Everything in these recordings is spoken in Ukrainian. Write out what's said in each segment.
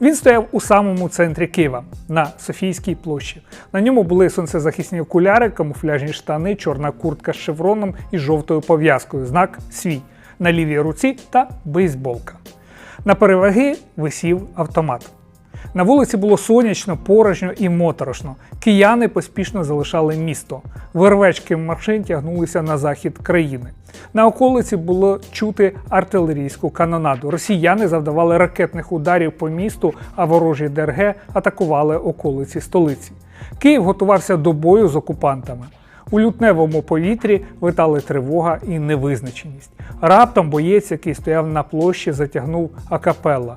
Він стояв у самому центрі Києва на Софійській площі. На ньому були сонцезахисні окуляри, камуфляжні штани, чорна куртка з шевроном і жовтою пов'язкою, знак свій на лівій руці та бейсболка. На переваги висів автомат. На вулиці було сонячно, порожньо і моторошно. Кияни поспішно залишали місто. Вервечки машин тягнулися на захід країни. На околиці було чути артилерійську канонаду. Росіяни завдавали ракетних ударів по місту, а ворожі ДРГ атакували околиці столиці. Київ готувався до бою з окупантами. У лютневому повітрі витали тривога і невизначеність. Раптом боєць, який стояв на площі, затягнув акапелла.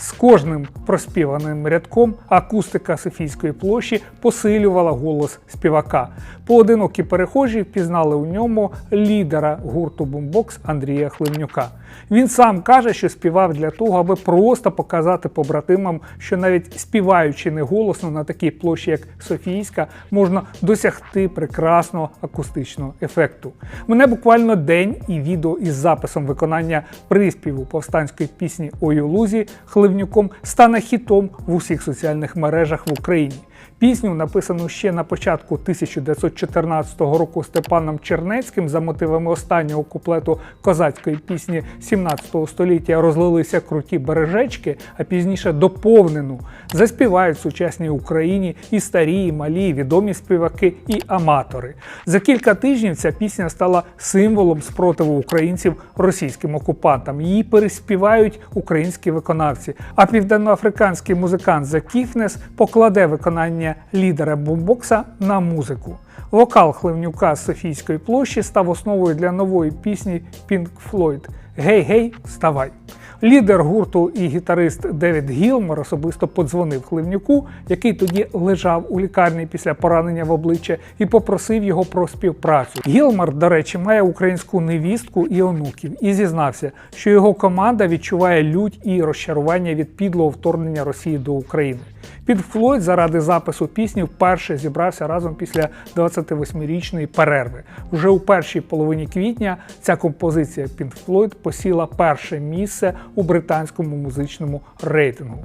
З кожним проспіваним рядком акустика Софійської площі посилювала голос співака. Поодинокі перехожі впізнали у ньому лідера гурту Бумбокс Андрія Хливнюка. Він сам каже, що співав для того, аби просто показати побратимам, що навіть співаючи неголосно на такій площі, як Софійська, можна досягти прекрасного акустичного ефекту. Мене буквально день і відео із записом виконання приспіву повстанської пісні «Ой у лузі Хливнюком стане хітом в усіх соціальних мережах в Україні. Пісню, написану ще на початку 1914 року Степаном Чернецьким за мотивами останнього куплету козацької пісні 17 століття розлилися круті бережечки, а пізніше доповнену заспівають сучасній Україні і старі, і малі, і відомі співаки, і аматори. За кілька тижнів ця пісня стала символом спротиву українців російським окупантам. Її переспівають українські виконавці. А південноафриканський музикант The Кіфнес покладе виконання лідера бумбокса на музику. Вокал Хливнюка з Софійської площі став основою для нової пісні Pink Floyd Гей, гей, вставай! Лідер гурту і гітарист Девід Гілмор особисто подзвонив Хливнюку, який тоді лежав у лікарні після поранення в обличчя, і попросив його про співпрацю. Гілмор, до речі, має українську невістку і онуків, і зізнався, що його команда відчуває лють і розчарування від підлого вторгнення Росії до України. Під Флойд заради запису пісні вперше зібрався разом після 28-річної перерви. Вже у першій половині квітня ця композиція Pink Флойд посіла перше місце у британському музичному рейтингу.